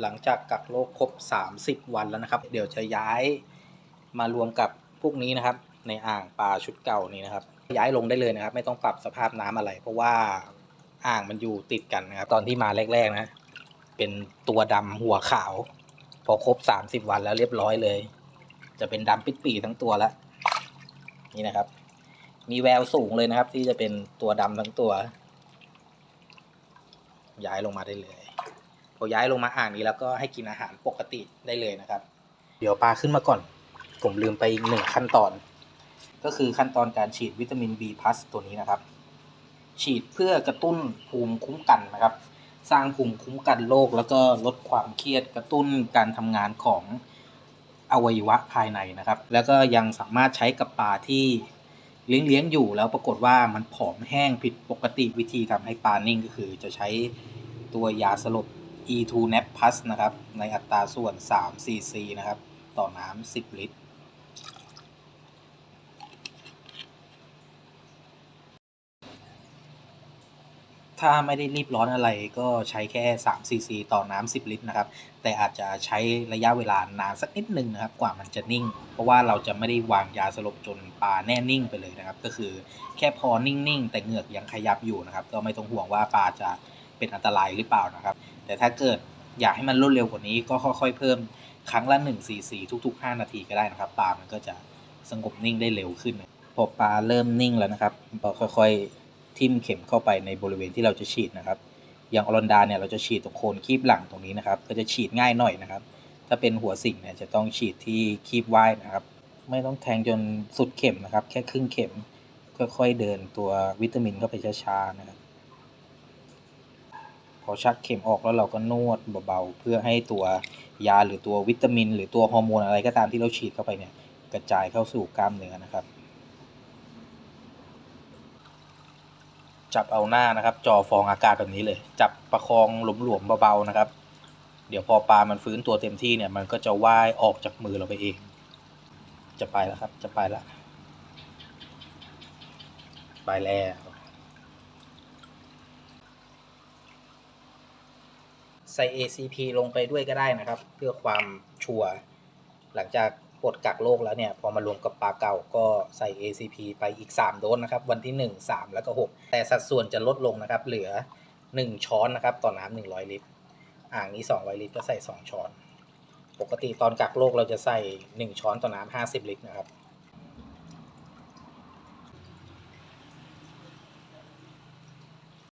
หลังจากกักโรคครบ 30 วันแล้วนะครับ เดี๋ยวจะย้ายมารวมกับพวกนี้นะครับ ในอ่างปลาชุดเก่านี้นะครับ ย้ายลงได้เลยนะครับ ไม่ต้องปรับสภาพน้ำอะไร เพราะว่าอ่างมันอยู่ติดกันนะครับ ตอนที่มาแรก ๆ นะ เป็นตัวดำหัวขาว พอครบ 30 วันแล้วเรียบร้อยเลย จะเป็นดำปิดปีทั้งตัวแล้วนี่นะครับ มีแววสูงเลยนะครับ ที่จะเป็นตัวดำทั้งตัว ย้ายลงมาได้เลย พอย้ายลงมาอ่างนี้แล้วก็ให้กินอาหารปกติได้เลยนะครับ เดี๋ยวปลาขึ้นมาก่อน ผมลืมไปอีกหนึ่งขั้นตอน ก็คือขั้นตอนการฉีดวิตามิน B+ ตัวนี้นะครับ ฉีดเพื่อกระตุ้นภูมิคุ้มกันนะครับ สร้างภูมิคุ้มกันโรคแล้วก็ลดความเครียดกระตุ้นการทำงานของอวัยวะภายในนะครับ แล้วก็ยังสามารถใช้กับปลาที่เลี้ยงเลี้ยงอยู่แล้วปรากฏว่ามันผอมแห้งผิดปกติวิธีทำให้ปลานิ่งก็คือจะใช้ตัวยาสลบ E2 Nap Plus นะครับ ในอัตราส่วน 3 cc นะครับ ต่อน้ำ 10 ลิตร ถ้าไม่ได้รีบร้อนอะไรก็ใช้แค่ 3 cc ต่อน้ำ 10 ลิตรนะครับ แต่อาจจะใช้ระยะเวลานานสักนิดนึงนะครับ กว่ามันจะนิ่ง เพราะว่าเราจะไม่ได้วางยาสลบจนปลาแน่นิ่งไปเลยนะครับ ก็คือแค่พอนิ่งๆ แต่เหงือกยังขยับอยู่นะครับ ก็ไม่ต้องห่วงว่าปลาจะ เป็นอันตรายหรือเปล่านะครับ แต่ถ้าเกิดอยากให้มันรวดเร็วกว่านี้ก็ค่อยๆเพิ่มครั้งละ1 cc ทุก ๆ 5 นาทีก็ได้นะครับปลามันก็จะสงบนิ่งได้เร็วขึ้นพอปลาเริ่มนิ่งแล้วนะครับเราค่อยๆทิ่มเข็มเข้าไปในบริเวณที่เราจะฉีดนะครับ อย่างอรอนดาเนี่ยเราจะฉีดตรงโคนคีบหลังตรงนี้นะครับ ก็จะฉีดง่ายหน่อยนะครับ ถ้าเป็นหัวสิงเนี่ยจะต้องฉีดที่คีบว่ายนะครับ ไม่ต้องแทงจนสุดเข็มนะครับ แค่ครึ่งเข็ม ค่อยๆเดินตัววิตามินเข้าไปช้าๆนะครับ พอชักเข็มออกแล้วเราก็นวดเบาๆ เพื่อให้ตัวยาหรือตัววิตามิน หรือตัวฮอร์โมนอะไรก็ตามที่เราฉีดเข้าไปเนี่ยกระจายเข้าสู่กล้ามเนื้อนะครับ จับเอาหน้านะครับจ่อฟองอากาศแบบนี้เลย จับประคองหลวมๆเบาๆนะครับ เดี๋ยวพอปลามันฟื้นตัวเต็มที่เนี่ยมันก็จะว่ายออกจากมือเราไปเอง จะไปแล้วครับจะไปแล้วไปแล้ว ใส่ ACP ลงไปด้วยก็ได้นะครับ เพื่อความชัวร์หลังจากปลดกักโรคแล้วเนี่ย พอมารวมกับปลาเก่าก็ใส่ ACP ไปอีก 3 โดสนะครับ วันที่ 1 3 แล้วก็ 6 แต่สัดส่วนจะลดลงนะครับ เหลือ 1 ช้อนนะครับต่อน้ำ100 ลิตร อ่างนี้ 200 ลิตรก็ใส่ 2 ช้อน ปกติตอนกักโรคเราจะใส่ 1 ช้อนต่อน้ำ50 ลิตรนะครับ